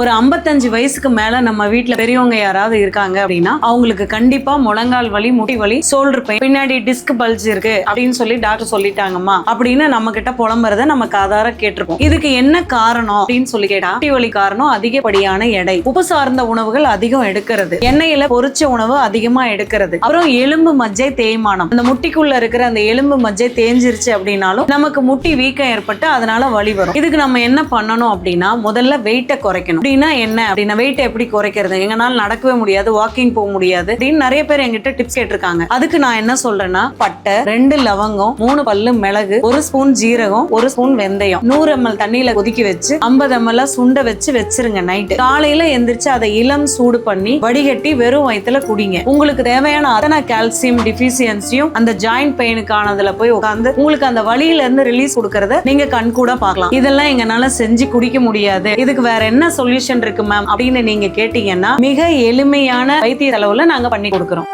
ஒரு 55 வயசுக்கு மேல நம்ம வீட்டுல பெரியவங்க யாராவது இருக்காங்க அப்படின்னா அவங்களுக்கு கண்டிப்பா முழங்கால் வலி முட்டி வலி சோல்டர் பெயின் பின்னாடி டிஸ்க் பல்ஜ் இருக்கு அப்படின்னு சொல்லி டாக்டர் சொல்லிட்டாங்கம்மா. அப்படின்னு நம்ம கிட்ட புலம்புறத நம்ம காதார கேட்டிருக்கோம். இதுக்கு என்ன காரணம் அப்படின்னு சொல்லி கேட்டா முட்டி வலி காரணம் அதிகப்படியான எடை. உப்பு சார்ந்த உணவுகள் அதிகம் எடுக்கிறது. எண்ணெயில பொறிச்ச உணவு அதிகமா எடுக்கிறது. அப்புறம் எலும்பு மஜ்ஜை தேய்மானம். அந்த முட்டிக்குள்ள இருக்கிற அந்த எலும்பு மஜ்ஜை தேஞ்சிருச்சு அப்படின்னாலும் நமக்கு முட்டி வீக்கம் ஏற்பட்டு அதனால வலி வரும். இதுக்கு நம்ம என்ன பண்ணணும் அப்படின்னா முதல்ல வெயிட்டை குறைக்கணும். அப்படின்னா என்ன? அப்படின்னா வெயிட்டை எப்படி குறைக்கிறது? எங்கனால நடக்கவே முடியாது வாக்கிங் போக முடியாது அப்படின்னு நிறைய பேர் என்கிட்ட டிப்ஸ் கேட்டிருக்காங்க. அதுக்கு நான் என்ன சொல்றேன்னா பட்டை ரெண்டு லவங்கம் மூணு பல்லு மிளகு ஒரு ஸ்பூன் ஜீரகம் ஒரு ஸ்பூன் வெந்தயம். நூறு எம்எல் தண்ணியில கொதிக்க வச்சு ஐம்பது எம்எல் சுண்ட வச்சு வச்சிருங்க நைட்டு காலையில எந்திரிச்சு அதை இளம் சூடு பண்ணி வடிகட்டி வெறும் வயிற்றுல குடிங்க. உங்களுக்கு தேவையான அத்தனை கால்சியம் டிஃபிஷியன்சியும் அந்த ஜாயிண்ட் பெயினுக்கானதுல போய் உட்காந்து உங்களுக்கு அந்த வழியில இருந்து ரிலீஸ் கொடுக்கறத நீங்க கண் கூட பார்க்கலாம். இதெல்லாம் எங்கனால செஞ்சு குடிக்க முடியாது. இதுக்கு வேற என்ன சொல்யூஷன் இருக்கு மேம் அப்படின்னு நீங்க கேட்டீங்கன்னா மிக எளிமையான வைத்திய செலவுல நாங்க பண்ணி கொடுக்குறோம்.